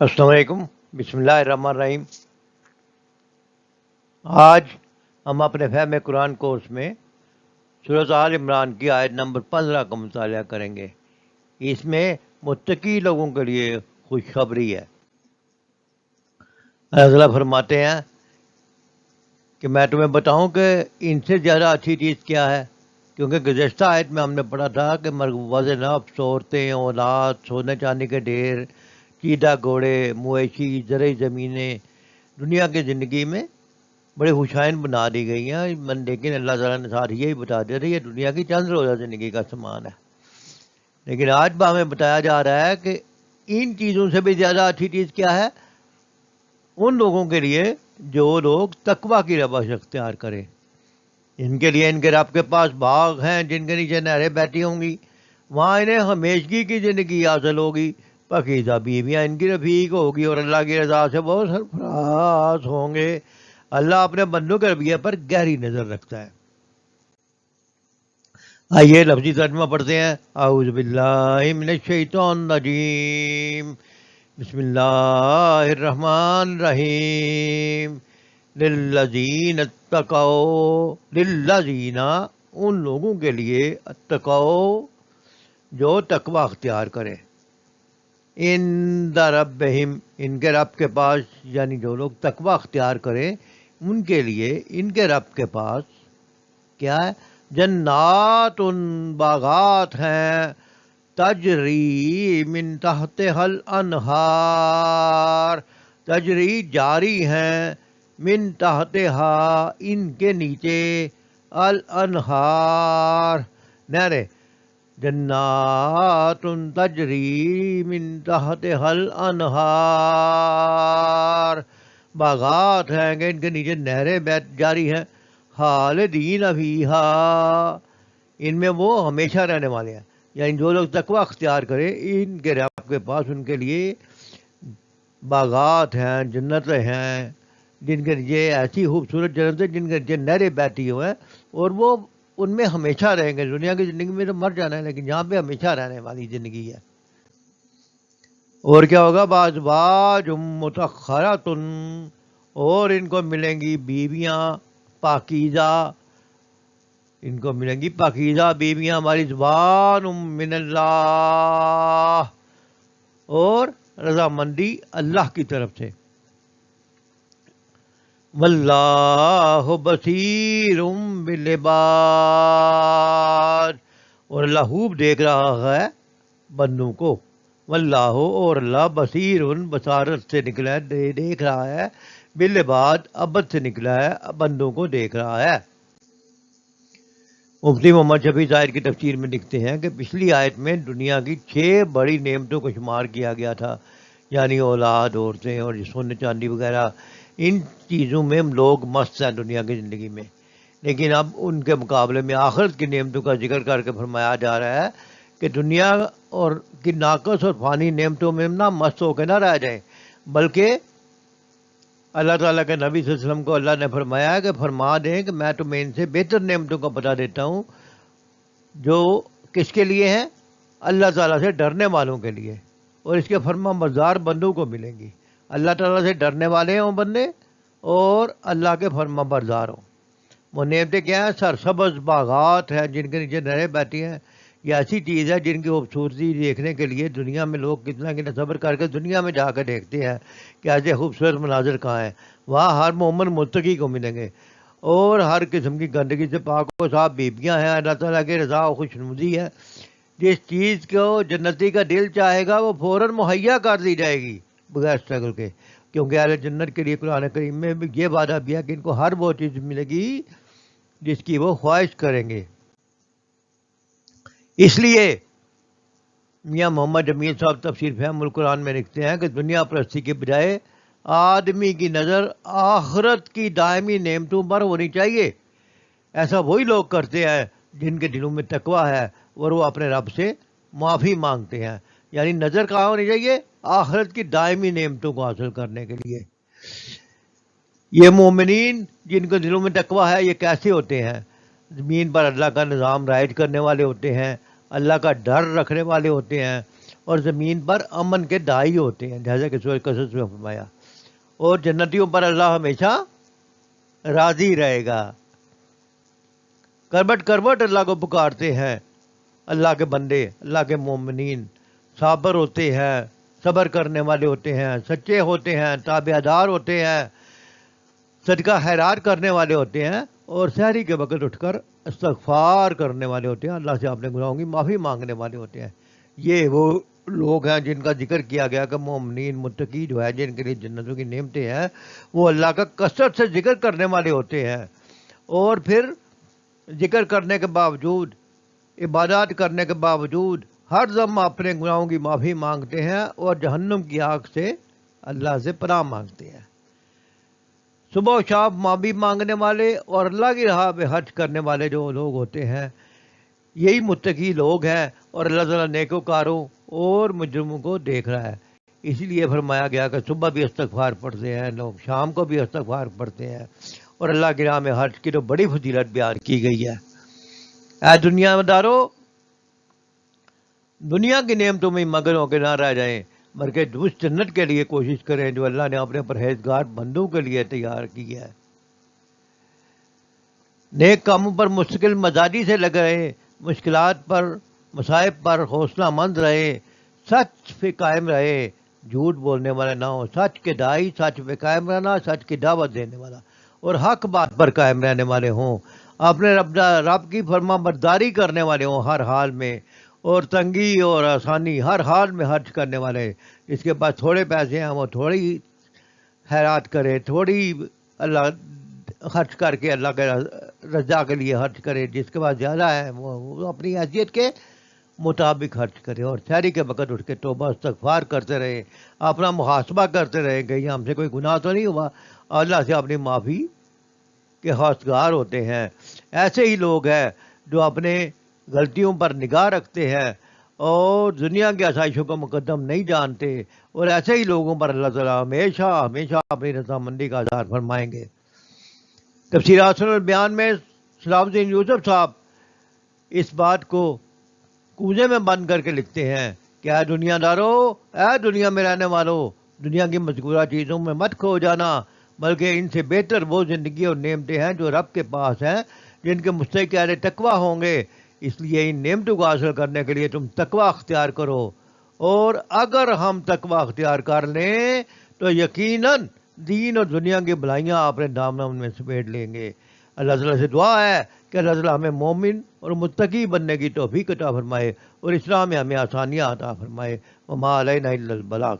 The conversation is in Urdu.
السلام علیکم۔ بسم اللہ الرحمن الرحیم۔ آج ہم اپنے فہم قرآن کورس میں صورت آل عمران کی آیت نمبر پندرہ کا مطالعہ کریں گے۔ اس میں متقی لوگوں کے لیے خوشخبری ہے۔ اللہ فرماتے ہیں کہ میں تمہیں بتاؤں کہ ان سے زیادہ اچھی چیز کیا ہے۔ کیونکہ گزشتہ آیت میں ہم نے پڑھا تھا کہ مرغوز نفس عورتیں اولاد سونے چاندی کے ڈھیر چیدہ گھوڑے، مویشی، زرعی زمینیں، دنیا کی زندگی میں بڑے خوشائن بنا دی گئی ہیں۔ من لیکن اللہ تعالیٰ نے ساتھ یہی بتا دیا تھا، یہ دنیا کی چند روزہ زندگی کا سامان ہے۔ لیکن آج بھی ہمیں بتایا جا رہا ہے کہ ان چیزوں سے بھی زیادہ اچھی چیز کیا ہے؟ ان لوگوں کے لیے جو لوگ تقوا کی ربش اختیار کریں۔ ان کے لیے ان کے رب کے پاس باغ ہیں، جن کے نیچے نہریں بیٹھی ہوں گی۔ وہاں انہیں ہمیشگی کی زندگی حاصل ہوگی۔ پکیزہ بیویاں ان کی رفیق ہوگی اور اللہ کی رضا سے بہت سرفراز ہوں گے۔ اللہ اپنے بندوں کے رویے پر گہری نظر رکھتا ہے۔ آئیے لفظی ترجمہ پڑھتے ہیں۔ اعوذ باللہ من الشیطان الرجیم۔ بسم اللہ الرحمن الرحیم۔ للذین اتقو للذین ان لوگوں کے لیے اتقو جو تقوی اختیار کریں۔ ان دا رب ان کے رب کے پاس یعنی جو لوگ تقوی اختیار کریں، ان کے لیے، ان کے رب کے پاس کیا ہے؟ جنات ان باغات ہیں، تجری من تحت حل انہار تجری جاری ہیں، من تحت ہا ان کے نیچے الانہار۔ نہرے جنات تجری من تحت حل انہار باغات ہیں کہ ان کے نیچے نہریں بیت جاری ہیں۔ خالدین ابھیہا ان میں وہ ہمیشہ رہنے والے ہیں۔ یعنی جو لوگ تقوی اختیار کریں، ان کے رب کے پاس ان کے لیے باغات ہیں، جنتیں ہیں۔ جن کے نیچے ایسی خوبصورت جنتیں، جن کے نیچے نہریں بیٹھی ہوئے ہیں اور وہ ان میں ہمیشہ رہیں گے۔ دنیا کی زندگی میں تو مر جانا ہے، لیکن یہاں پہ ہمیشہ رہنے والی زندگی ہے۔ اور کیا ہوگا؟ بعض باز متخرا اور ان کو ملیں گی بیویاں، پاکیزہ۔ ان کو ملیں گی پاکیزہ بیویاں، ہماری زبان من اللہ۔ اور رضامندی اللہ کی طرف سے۔ واللہ بصیر بالعباد۔ اور اللہ خوب دیکھ رہا ہے بندوں کو۔ واللہ اور اللہ بصیر بصارت سے نکلا ہے دیکھ رہا ہے۔ بالعباد ابد سے نکلا ہے، بندوں کو دیکھ رہا ہے۔ مفتی محمد شفیع ظاہر کی تفسیر میں لکھتے ہیں کہ پچھلی آیت میں دنیا کی چھ بڑی نعمتوں کو شمار کیا گیا تھا۔ یعنی اولاد، عورتیں اور سونے چاندی وغیرہ۔ ان چیزوں میں لوگ مست ہیں دنیا کی زندگی میں۔ لیکن اب ان کے مقابلے میں آخرت کی نعمتوں کا ذکر کر کے فرمایا جا رہا ہے کہ دنیا اور کی ناقص اور فانی نعمتوں میں نہ مست ہو کے نہ رہ جائیں۔ بلکہ اللہ تعالیٰ کے نبی صلی اللہ علیہ وسلم کو اللہ نے فرمایا ہے کہ فرما دیں کہ میں تمہیں ان سے بہتر نعمتوں کا بتا دیتا ہوں جو کس کے لیے ہیں؟ اللہ تعالیٰ سے ڈرنے والوں کے لیے۔ اور اس کے فرما مزار بندوں کو ملیں گی۔ اللہ تعالیٰ سے ڈرنے والے ہوں بندے اور اللہ کے فرما بردار ہوں۔ وہ نعمتیں کیا ہیں؟ سرسبز باغات ہیں جن کے نیچے نہریں بیٹھی ہیں۔ یہ ایسی چیز ہے جن کی خوبصورتی دیکھنے کے لیے دنیا میں لوگ کتنا کتنا صبر کر کے دنیا میں جا کے دیکھتے ہیں کہ ایسے خوبصورت مناظر کہاں ہیں۔ وہاں ہر مومن متقی کو ملیں گے اور ہر قسم کی گندگی سے پاک و صاحب بیبیاں ہیں۔ اللہ تعالیٰ کے رضا و خوش نمودی ہے۔ جس چیز کو جنتی کا دل چاہے گا وہ فوراً مہیا کر دی جائے گی۔ بغیر اسٹرگل کے۔ کیونکہ اہل جنت کے لیے قرآن کریم میں بھی یہ وعدہ بھی ہے کہ ان کو ہر وہ چیز ملے گی جس کی وہ خواہش کریں گے۔ اس لیے میاں محمد جمیل صاحب تفسیر فہم القرآن میں لکھتے ہیں کہ دنیا پرستی کے بجائے آدمی کی نظر آخرت کی دائمی نعمتوں پر ہونی چاہیے۔ ایسا وہی لوگ کرتے ہیں جن کے دلوں میں تقوی ہے اور وہ اپنے رب سے معافی مانگتے ہیں۔ یعنی نظر کہاں ہونی چاہیے؟ آخرت کی دائمی نعمتوں کو حاصل کرنے کے لیے۔ یہ مومنین جن کو دلوں میں تقوی ہے، یہ کیسے ہوتے ہیں؟ زمین پر اللہ کا نظام رائج کرنے والے ہوتے ہیں، اللہ کا ڈر رکھنے والے ہوتے ہیں، اور زمین پر امن کے دائی ہوتے ہیں جیسا کہ سورج قصص میں فرمایا۔ اور جنتیوں پر اللہ ہمیشہ راضی رہے گا۔ کروٹ کروٹ اللہ کو پکارتے ہیں، اللہ کے بندے، اللہ کے مومنین۔ صابر ہوتے ہیں، صبر کرنے والے ہوتے ہیں، سچے ہوتے ہیں، تابع دار ہوتے ہیں، صدقہ خیرات کرنے والے ہوتے ہیں اور شہری کے وقت اٹھ کر استغفار کرنے والے ہوتے ہیں۔ اللہ سے اپنے گناہوں کی معافی مانگنے والے ہوتے ہیں۔ یہ وہ لوگ ہیں جن کا ذکر کیا گیا کہ مومنین، متقی جو ہے جن کے لیے جنتوں کی نعمتیں ہیں، وہ اللہ کا کثرت سے ذکر کرنے والے ہوتے ہیں۔ اور پھر ذکر کرنے کے باوجود، عبادات کرنے کے باوجود ہر دم اپنے گناہوں کی معافی مانگتے ہیں اور جہنم کی آگ سے اللہ سے پناہ مانگتے ہیں۔ صبح و شام معافی مانگنے والے اور اللہ کی راہ پہ حج کرنے والے جو لوگ ہوتے ہیں، یہی متقی لوگ ہیں اور اللہ تعالیٰ نیکوکاروں اور مجرموں کو دیکھ رہا ہے۔ اسی لیے فرمایا گیا کہ صبح بھی استغفار پڑھتے ہیں، لوگ شام کو بھی استغفار پڑھتے ہیں اور اللہ کی راہ میں حج کی تو بڑی فضیلت بیان کی گئی ہے۔ اے دنیا دارو دنیا کی نعمتوں میں مگر ہو کے نہ رہ جائیں، بلکہ اس جنت کے لیے کوشش کریں جو اللہ نے اپنے پرہیزگار بندوں کے لیے تیار کی ہے۔ نیک کاموں پر مستقل مزاجی سے لگ رہے مشکلات پر، مصائب پر حوصلہ مند رہے سچ پہ قائم رہے جھوٹ بولنے والا نہ ہو، سچ کے دائی، سچ پہ قائم رہنا، سچ کی دعوت دینے والا۔ اور حق بات پر قائم رہنے والے ہوں۔ اپنے رب رب کی فرما برداری کرنے والے ہوں، ہر حال میں۔ اور تنگی اور آسانی ہر حال میں خرچ کرنے والے۔ جس کے پاس تھوڑے پیسے ہیں، وہ تھوڑی خیرات کرے، تھوڑی اللہ خرچ کر کے اللہ کے رضا کے لیے خرچ کرے۔ جس کے پاس زیادہ ہے، وہ اپنی حیثیت کے مطابق خرچ کرے اور شہری کے وقت اٹھ کے توبہ، استغفار کرتے رہے، اپنا محاسبہ کرتے رہے۔ کہ یہ ہم سے کوئی گناہ تو نہیں ہوا، اللہ سے اپنی معافی کے خواستگار ہوتے ہیں۔ ایسے ہی لوگ ہیں جو اپنے غلطیوں پر نگاہ رکھتے ہیں اور دنیا کی آسائشوں کا مقدم نہیں جانتے اور ایسے ہی لوگوں پر اللہ تعالیٰ ہمیشہ ہمیشہ اپنی رضامندی کا اظہار فرمائیں گے۔ تفصیل حسن البیان میں سلام الدین یوسف صاحب اس بات کو کوزے میں بند کر کے لکھتے ہیں کہ اے دنیا دارو، اے دنیا میں رہنے والوں دنیا کی مذکورہ چیزوں میں مت کھو جانا، بلکہ ان سے بہتر وہ زندگی اور نعمتیں ہیں جو رب کے پاس ہیں، جن کے مستحق تقوی ہوں گے۔ اس لیے ان نعمتوں کو حاصل کرنے کے لیے تم تقوی اختیار کرو۔ اور اگر ہم تقوی اختیار کر لیں تو یقیناً دین اور دنیا کی بلائیاں اپنے دامن میں سمیٹ لیں گے۔ اللہ تعالیٰ سے دعا ہے کہ اللہ تعالیٰ ہمیں مومن اور متقی بننے کی توفیق عطا فرمائے اور اسلام میں ہمیں آسانیاں عطا فرمائے۔ وہ ماں علیہ البلاغ۔